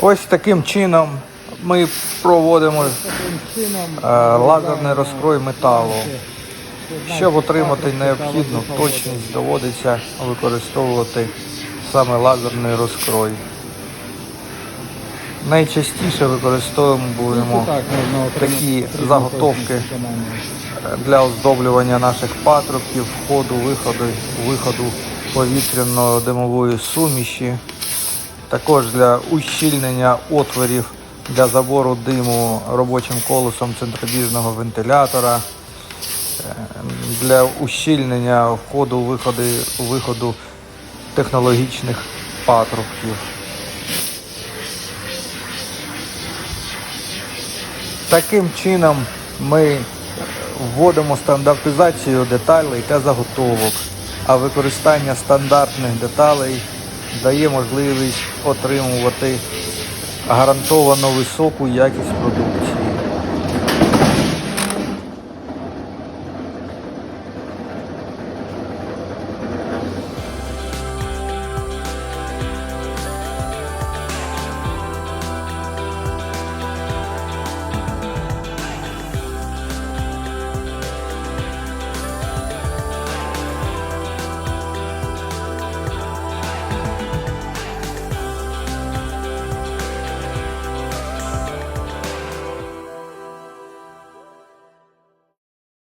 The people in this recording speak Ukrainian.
Ось таким чином ми проводимо е, лазерний розкрой металу. Щоб отримати необхідну точність, доводиться використовувати саме лазерний розкрой. Найчастіше використовуємо такі заготовки для оздоблювання наших патрубків, входу, виходу, виходу повітряно-димової суміші, також для ущільнення отворів для забору диму робочим колесом центробіжного вентилятора, е, для ущільнення входу, виходу, виходу технологічних патрубків. Таким чином ми вводимо стандартизацію деталей та заготовок, а використання стандартних деталей дає можливість отримувати гарантовано високу якість продукції.